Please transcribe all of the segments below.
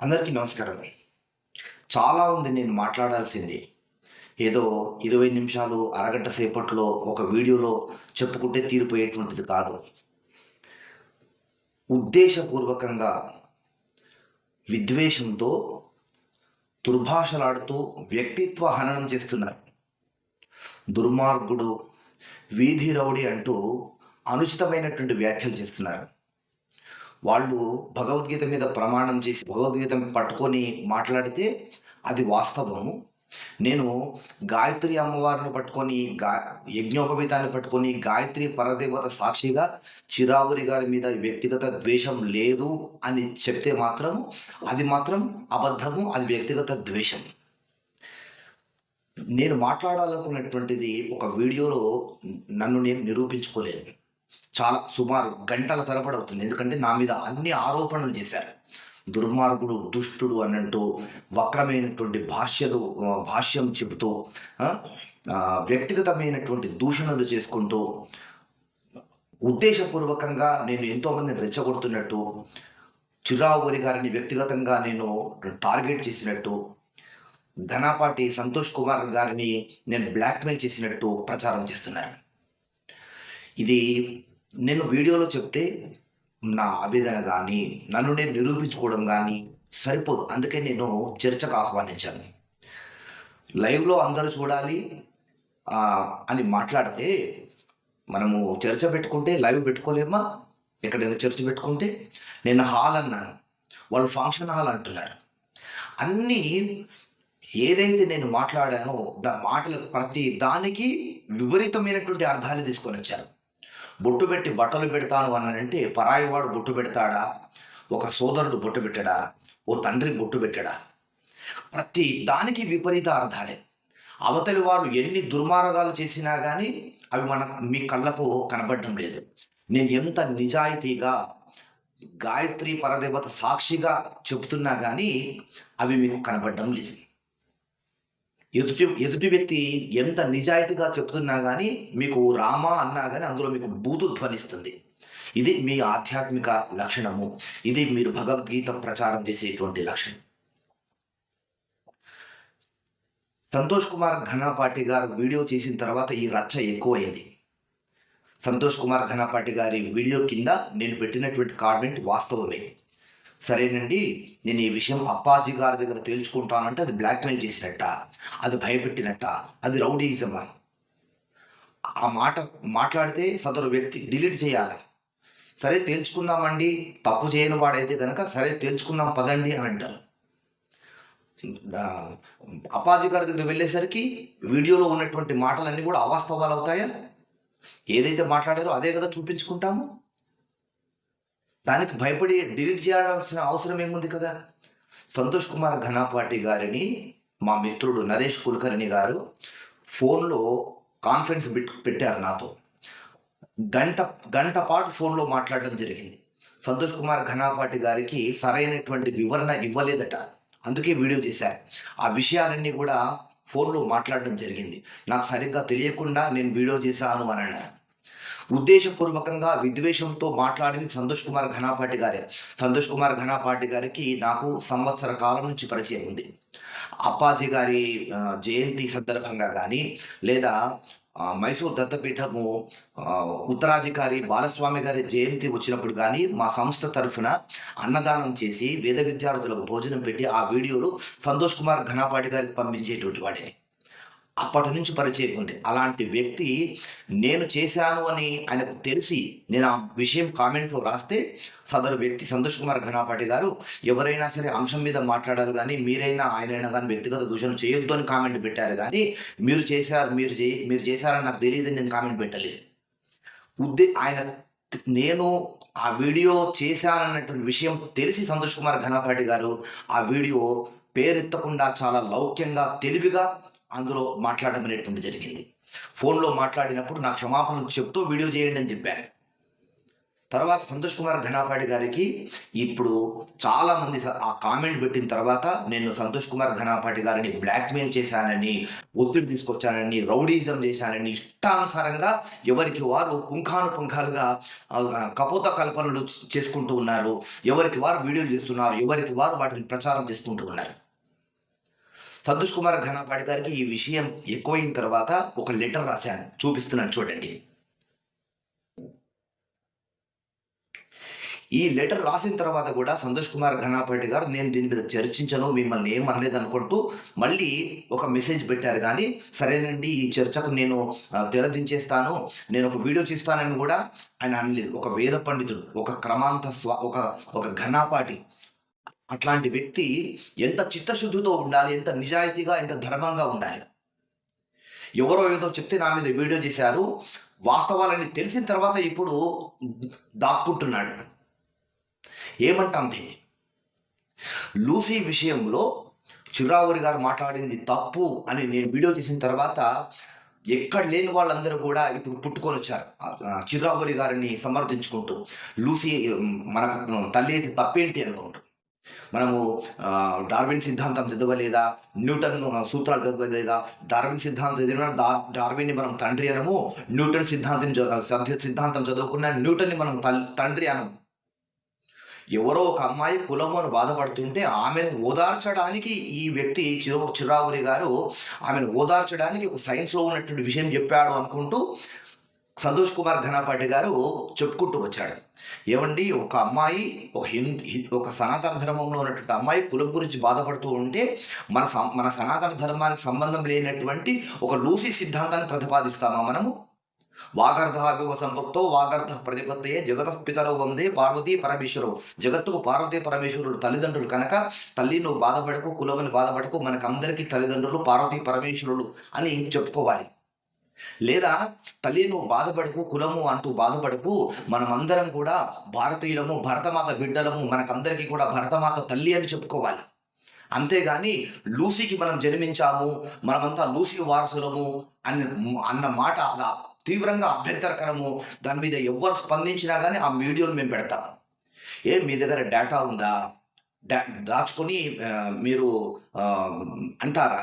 అందరికీ నమస్కారం చాలా ఉంది నేను మాట్లాడాల్సింది ఏదో ఇరవై నిమిషాలు అరగంట సేపట్లో ఒక వీడియోలో చెప్పుకుంటే తీరిపోయేటువంటిది కాదు. ఉద్దేశపూర్వకంగా విద్వేషంతో దుర్భాషలాడుతూ వ్యక్తిత్వ హననం చేస్తున్నారు. దుర్మార్గుడు వీధి రౌడీ అంటూ అనుచితమైనటువంటి వ్యాఖ్యలు చేస్తున్నారు. వాళ్ళు భగవద్గీత మీద ప్రమాణం చేసి భగవద్గీత పట్టుకొని మాట్లాడితే అది వాస్తవము. నేను గాయత్రి అమ్మవారిని పట్టుకొని గా యజ్ఞోపవీతాన్ని పట్టుకొని గాయత్రి పరదేవత సాక్షిగా చిరావురి గారి మీద వ్యక్తిగత ద్వేషం లేదు అని చెప్తే మాత్రం అది మాత్రం అబద్ధము అది వ్యక్తిగత ద్వేషం. నేను మాట్లాడాలనుకున్నటువంటిది ఒక వీడియోలో నన్ను నేను నిరూపించుకోలేను. చాలా సుమారు గంటల తరబడి అవుతుంది. ఎందుకంటే నా మీద అన్ని ఆరోపణలు చేశారు. దుర్మార్గుడు దుష్టుడు అన్నట్టు వక్రమైనటువంటి భాష్యలు భాష్యం చెబుతూ వ్యక్తిగతమైనటువంటి దూషణలు చేసుకుంటూ ఉద్దేశపూర్వకంగా నేను ఎంతోమందిని రెచ్చగొడుతున్నట్టు చిరావురి గారిని వ్యక్తిగతంగా నేను టార్గెట్ చేసినట్టు ధనాపాటి సంతోష్ కుమార్ గారిని నేను బ్లాక్మెయిల్ చేసినట్టు ప్రచారం చేస్తున్నాను. ఇది నేను వీడియోలో చెప్తే నా ఆవేదన కానీ నన్ను నేను నిరూపించుకోవడం కానీ సరిపోదు. అందుకే నేను చర్చకు ఆహ్వానించాను. లైవ్లో అందరూ చూడాలి అని మాట్లాడితే మనము చర్చ పెట్టుకుంటే లైవ్ పెట్టుకోలేమా? ఎక్కడైనా చర్చ పెట్టుకుంటే? నేను హాల్ అన్నాను. వాళ్ళు ఫంక్షన్ హాల్ అంటున్నారు. అన్నీ ఏదైతే నేను మాట్లాడానో దా మాటలు ప్రతి దానికి విపరీతమైనటువంటి అర్థాలు తీసుకొని వచ్చారు. బొట్టు పెట్టి బట్టలు పెడతాను అని అంటే పరాయి వాడు బొట్టు పెడతాడా? ఒక సోదరుడు బొట్టు పెట్టడా? ఓ తండ్రి బొట్టు పెట్టడా? ప్రతి దానికి విపరీత అర్థాలే అవతలి వారు ఎన్ని దుర్మార్గాలు చేసినా కానీ అవి మన మీ కళ్ళకు కనబడడం లేదు. నేను ఎంత నిజాయితీగా గాయత్రి పరదేవత సాక్షిగా చెబుతున్నా కానీ అవి మీకు కనబడడం లేదు. ఎదుటి ఎదుటి వ్యక్తి ఎంత నిజాయితీగా చెప్తున్నా కానీ మీకు రామ అన్నా కానీ అందులో మీకు బూతు ధ్వనిస్తుంది. ఇది మీ ఆధ్యాత్మిక లక్షణము. ఇది మీరు భగవద్గీత ప్రచారం చేసేటువంటి లక్షణం. సంతోష్ కుమార్ ఘనపాటి గారు వీడియో చేసిన తర్వాత ఈ రచ్చ ఎక్కువైంది. సంతోష్ కుమార్ ఘనపాటి గారి వీడియో కింద నేను పెట్టినటువంటి కామెంట్ వాస్తవమే. సరేనండి నేను ఈ విషయం అప్పాజీ గారి దగ్గర తేల్చుకుంటానంటే అది బ్లాక్మెయిల్ చేసినట్ట అది భయపెట్టినట్ట అది రౌడీయిజమా ఆ మాట మాట్లాడితే సదరు వ్యక్తి డిలీట్ చేయాలి. సరే తేల్చుకుందామండి తప్పు చేయని వాడైతే కనుక సరే తేల్చుకుందాం పదండి అని అంటారు. దా- అప్పాజీ గారి దగ్గర వెళ్ళేసరికి వీడియోలో ఉన్నటువంటి మాటలన్నీ కూడా అవాస్తవాలు అవుతాయా? ఏదైతే మాట్లాడారో అదే కదా చూపించుకుంటాము? దానికి భయపడి డిలీట్ చేయాల్సిన అవసరం ఏముంది కదా? సంతోష్ కుమార్ ఘనాపాటి గారిని మా మిత్రుడు నరేష్ కులకర్ణి గారు ఫోన్లో కాన్ఫరెన్స్ పెట్టారు నాతో. గంట గంట పాటు ఫోన్లో మాట్లాడడం జరిగింది. సంతోష్ కుమార్ ఘనాపాటి గారికి సరైనటువంటి వివరణ ఇవ్వలేదట. అందుకే వీడియో చేశారు ఆ విషయాలన్నీ కూడా ఫోన్లో మాట్లాడడం జరిగింది. నాకు సరిగ్గా తెలియకుండా నేను వీడియో చేశాను అని అన్నారు. ఉద్దేశపూర్వకంగా విద్వేషంతో మాట్లాడింది సంతోష్ కుమార్ ఘనాపాటి గారే. సంతోష్ కుమార్ ఘనాపాటి గారికి నాకు సంవత్సర కాలం నుంచి పరిచయం ఉంది. అప్పాజీ గారి జయంతి సందర్భంగా కానీ లేదా మైసూర్ దత్తపీఠము ఉత్తరాధికారి బాలస్వామి గారి జయంతి వచ్చినప్పుడు కానీ మా సంస్థ తరఫున అన్నదానం చేసి వేద విద్యార్థులకు భోజనం పెట్టి ఆ వీడియోలు సంతోష్ కుమార్ ఘనాపాటి గారికి పంపించేటువంటి వాడే. అప్పటి నుంచి పరిచయం ఉంది. అలాంటి వ్యక్తి నేను చేశాను అని ఆయనకు తెలిసి నేను ఆ విషయం కామెంట్లో రాస్తే సదరు వ్యక్తి సంతోష్ కుమార్ ఘనాపాటి గారు ఎవరైనా సరే అంశం మీద మాట్లాడారు కానీ మీరైనా ఆయనైనా కానీ వ్యక్తిగత దూషణ చేయొద్దు అని కామెంట్ పెట్టారు కానీ మీరు చేశారు మీరు చే మీరు చేశారని నాకు తెలియదు నేను కామెంట్ పెట్టలేదు. ఉద్దే ఆయన నేను ఆ వీడియో చేశానన్నటువంటి విషయం తెలిసి సంతోష్ కుమార్ ఘనపాటి గారు ఆ వీడియో పేరెత్తకుండా చాలా లౌక్యంగా తెలివిగా అందులో మాట్లాడడం అనేటువంటి జరిగింది. ఫోన్లో మాట్లాడినప్పుడు నా క్షమాపణలు చెప్తూ వీడియో చేయండి అని చెప్పారు. తర్వాత సంతోష్ కుమార్ ఘనాపాటి గారికి ఇప్పుడు చాలామంది ఆ కామెంట్ పెట్టిన తర్వాత నేను సంతోష్ కుమార్ ఘనాపాటి గారిని బ్లాక్మెయిల్ చేశానని ఒత్తిడి తీసుకొచ్చానని రౌడీజం చేశానని ఇష్టానుసారంగా ఎవరికి వారు పుంఖానుపుంఖాలుగా కపోత కల్పనలు చేసుకుంటూ ఉన్నారు. ఎవరికి వారు వీడియోలు చేస్తున్నారు. ఎవరికి వారు వాటిని ప్రచారం చేసుకుంటూ ఉన్నారు. సంతోష్ కుమార్ ఘనాపాటి గారికి ఈ విషయం ఎక్కువైన తర్వాత ఒక లెటర్ రాశాను. చూపిస్తున్నాను చూడండి. ఈ లెటర్ రాసిన తర్వాత కూడా సంతోష్ కుమార్ ఘనాపాటి గారు నేను దీని మీద చర్చించను మిమ్మల్ని ఏం అనుకుంటూ మళ్ళీ ఒక మెసేజ్ పెట్టారు. కానీ సరేనండి ఈ చర్చకు నేను తెరదించేస్తాను నేను ఒక వీడియో చేస్తానని కూడా ఆయన అనలేదు. ఒక వేద పండితుడు ఒక క్రమాంత స్వా ఒక ఒక ఘనాపాటి అట్లాంటి వ్యక్తి ఎంత చిత్తశుద్ధితో ఉండాలి ఎంత నిజాయితీగా ఎంత ధర్మంగా ఉండాలి? ఎవరో ఏదో చెప్తే నా మీద వీడియో చేశారు వాస్తవాలని తెలిసిన తర్వాత ఇప్పుడు దాక్కుంటున్నాడు. ఏమంటాం దీన్ని లూసీ విషయంలో చిరావురి గారు మాట్లాడింది తప్పు అని నేను వీడియో చేసిన తర్వాత ఎక్కడ లేని వాళ్ళందరూ కూడా ఇప్పుడు పుట్టుకొని వచ్చారు. ఆ, చిరావురి గారిని సమర్థించుకుంటూ లూసీ మన తల్లి తప్పేంటి అనుకుంటూ. మనము డార్విన్ సిద్ధాంతం చదవలేదా? న్యూటన్ సూత్రాలు చదవలేదా? డార్విన్ సిద్ధాంతం చదివిన డా డార్విన్ని మనం తండ్రి అనము. న్యూటన్ సిద్ధాంతం సిద్ధాంతం చదువుకున్న న్యూటన్ని మనం తండ్రి అనము. ఎవరో ఒక అమ్మాయి కులము అని బాధపడుతుంటే ఆమెను ఓదార్చడానికి ఈ వ్యక్తి చిరు చిరావురి గారు ఆమెను ఓదార్చడానికి ఒక సైన్స్లో ఉన్నటువంటి విషయం చెప్పాడు అనుకుంటూ సంతోష్ కుమార్ ఘనపాటి గారు చెప్పుకుంటూ వచ్చాడు. ఏమండి ఒక అమ్మాయి ఒక హిందూ ఒక సనాతన ధర్మంలో ఉన్నటువంటి అమ్మాయి కులం గురించి బాధపడుతూ ఉంటే మన సం- మన సనాతన ధర్మానికి సంబంధం లేనటువంటి ఒక లూసీ సిద్ధాంతాన్ని ప్రతిపాదిస్తామా మనము? వాగర్ధాభివ సంపత్తో వాగర్ధ ప్రతిపత్తయే జగత పితరో వందే పార్వతీ పరమేశ్వరు. జగత్తుకు పార్వతీ పరమేశ్వరుడు తల్లిదండ్రులు కనుక తల్లి నువ్వు బాధపడకు కులమని బాధపడకు మనకందరికీ తల్లిదండ్రులు పార్వతీ పరమేశ్వరులు అని చెప్పుకోవాలి. లేదా తల్లి నువ్వు బాధపడకు కులము అంటూ బాధపడకు మనమందరం కూడా భారతీయులము భరతమాత బిడ్డలము మనకందరికీ కూడా భరతమాత తల్లి అని చెప్పుకోవాలి. అంతేగాని లూసీకి మనం జన్మించాము మనమంతా లూసీ వారసులము అన్న అన్న మాట అలా తీవ్రంగా అభ్యంతరకరము. దాని మీద ఎవరు స్పందించినా కానీ ఆ వీడియోలు మేము పెడతాము ఏ మీ దగ్గర డేటా ఉందా? డా దాచుకొని మీరు అంటారా?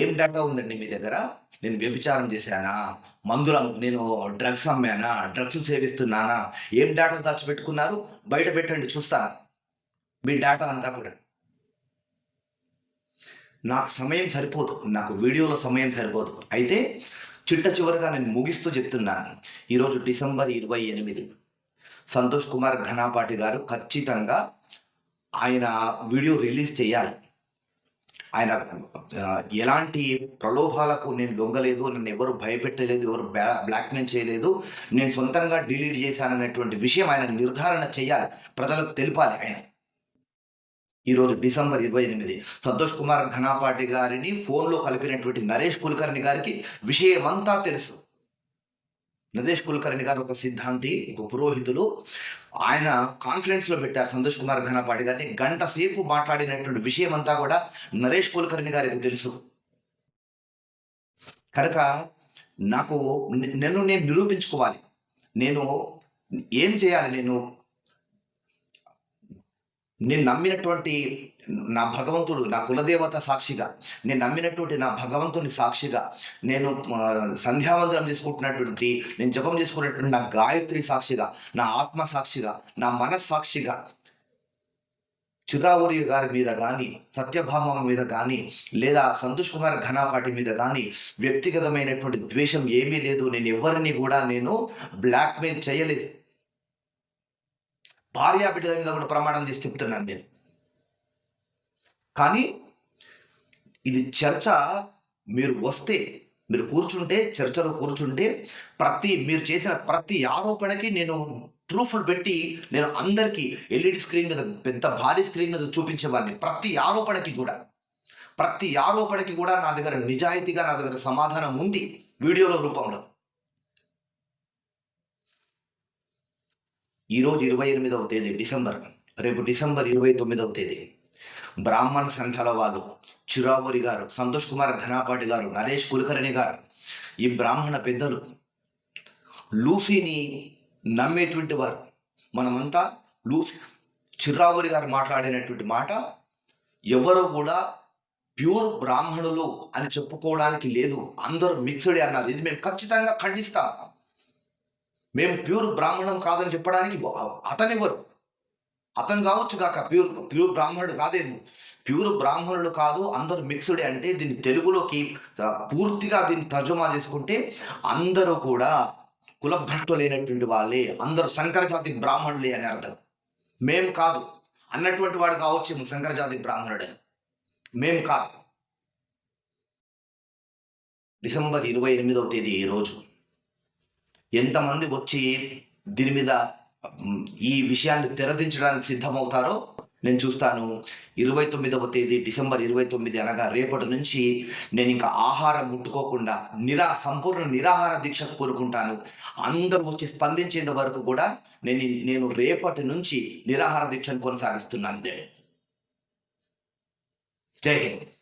ఏం డేటా ఉందండి మీ దగ్గర? నేను వ్యభిచారం చేశానా? మందుల నేను డ్రగ్స్ అమ్మానా డ్రగ్స్ సేవిస్తున్నానా? ఏం డేటా దాచిపెట్టుకున్నారు? బయట పెట్టండి చూస్తాను మీ డేటా అంతా కూడా. నాకు సమయం సరిపోదు. నాకు వీడియోలో సమయం సరిపోదు. అయితే చిట్ట చివరిగా నేను ముగిస్తూ చెప్తున్నాను ఈరోజు డిసెంబర్ ఇరవై ఎనిమిది. సంతోష్ కుమార్ ఘనాపాటి గారు ఖచ్చితంగా ఆయన వీడియో రిలీజ్ చేయాలి. ఆయన ఎలాంటి ప్రలోభాలకు నేను లొంగలేదు నన్ను ఎవరు భయపెట్టలేదు ఎవరు బ్లాక్మెయిల్ చేయలేదు నేను సొంతంగా డిలీట్ చేశాననేటువంటి విషయం ఆయన నిర్ధారణ చేయాలి. ప్రజలకు తెలిపాలి ఆయన. ఈరోజు డిసెంబర్ ఇరవై ఎనిమిది సంతోష్ కుమార్ ఘనాపాటి గారిని ఫోన్లో కలిపినటువంటి నరేష్ కుల్కర్ణి గారికి విషయమంతా తెలుసు. నరేష్ కుల్కర్ణి గారు ఒక సిద్ధాంతి ఒక పురోహితులు. ఆయన కాన్ఫిడెన్స్లో పెట్టారు సంతోష్ కుమార్ ఘనపాటి గారిని. గంట సేపు మాట్లాడినటువంటి విషయం అంతా కూడా నరేష్ కుల్కర్ణి గారికి తెలుసు. కనుక నాకు నన్ను నేను నిరూపించుకోవాలి. నేను ఏం చేయాలి నేను? నేను నమ్మినటువంటి నా భగవంతుడు నా కులదేవత సాక్షిగా నేను నమ్మినటువంటి నా భగవంతుని సాక్షిగా నేను సంధ్యావందనం చేసుకుంటున్నటువంటి నేను జపం చేసుకున్నటువంటి నా గాయత్రి సాక్షిగా నా ఆత్మ సాక్షిగా నా మనస్సాక్షిగా చిరావురి గారి మీద కానీ సత్యభామ మీద కానీ లేదా సంతోష్ కుమార్ ఘనాపాటి మీద కానీ వ్యక్తిగతమైనటువంటి ద్వేషం ఏమీ లేదు. నేను ఎవరిని కూడా నేను బ్లాక్మెయిల్ చేయలేదు. భార్యా బిడ్డల మీద కూడా ప్రమాణం చేసి చెప్తున్నాను నేను. కానీ ఇది చర్చ మీరు వస్తే మీరు కూర్చుంటే చర్చలో కూర్చుంటే ప్రతి మీరు చేసిన ప్రతి ఆరోపణకి నేను ప్రూఫ్లు పెట్టి నేను అందరికీ ఎల్ఈడి స్క్రీన్ మీద పెద్ద భారీ స్క్రీన్ మీద చూపించేవాడిని ప్రతి ఆరోపణకి కూడా. ప్రతి ఆరోపణకి కూడా నా దగ్గర నిజాయితీగా నా దగ్గర సమాధానం ఉంది వీడియోల రూపంలో. ఈరోజు ఇరవై ఎనిమిదవ తేదీ డిసెంబర్. రేపు డిసెంబర్ ఇరవై తొమ్మిదవ తేదీ. బ్రాహ్మణ సంఘాల వాళ్ళు చిరావురి గారు సంతోష్ కుమార్ ధనాపాటి గారు నరేష్ కులకర్ణి గారు ఈ బ్రాహ్మణ పెద్దలు లూసీని నమ్మేటువంటి వారు మనమంతా లూసీ చిర్రావురి గారు మాట్లాడినటువంటి మాట ఎవరు కూడా ప్యూర్ బ్రాహ్మణులు అని చెప్పుకోవడానికి లేదు. అందరూ మిక్స్డ్ అన్నారు. ఇది మేము ఖచ్చితంగా ఖండిస్తాం మేము ప్యూర్ బ్రాహ్మణం కాదని చెప్పడానికి అతనివ్వరు అతను కావచ్చు కాక ప్యూర్ ప్యూర్ బ్రాహ్మణుడు కాదేమో. ప్యూర్ బ్రాహ్మణుడు కాదు అందరూ మిక్స్డ్ అంటే దీన్ని తెలుగులోకి పూర్తిగా దీన్ని తర్జుమా చేసుకుంటే అందరూ కూడా కులభ్రష్టులైనటువంటి వాళ్ళే అందరూ శంకరజాతి బ్రాహ్మణులే అని అర్థం. మేం కాదు. అన్నటువంటి వాడు కావచ్చు శంకరజాతి బ్రాహ్మణుడే. మేం కాదు. డిసెంబర్ ఇరవై ఎనిమిదవ తేదీ ఈ రోజు? ఎంతమంది వచ్చి దీని మీద ఈ విషయాన్ని తెరదించడానికి సిద్ధమవుతారో నేను చూస్తాను. ఇరవై తొమ్మిదవ తేదీ డిసెంబర్ ఇరవై తొమ్మిది అనగా రేపటి నుంచి నేను ఇంకా ఆహారం ముట్టుకోకుండా నిరా సంపూర్ణ నిరాహార దీక్ష కోరుకుంటాను. అందరూ వచ్చి స్పందించేంత వరకు కూడా నేను నేను రేపటి నుంచి నిరాహార దీక్షను కొనసాగిస్తున్నాను. జై హింద్.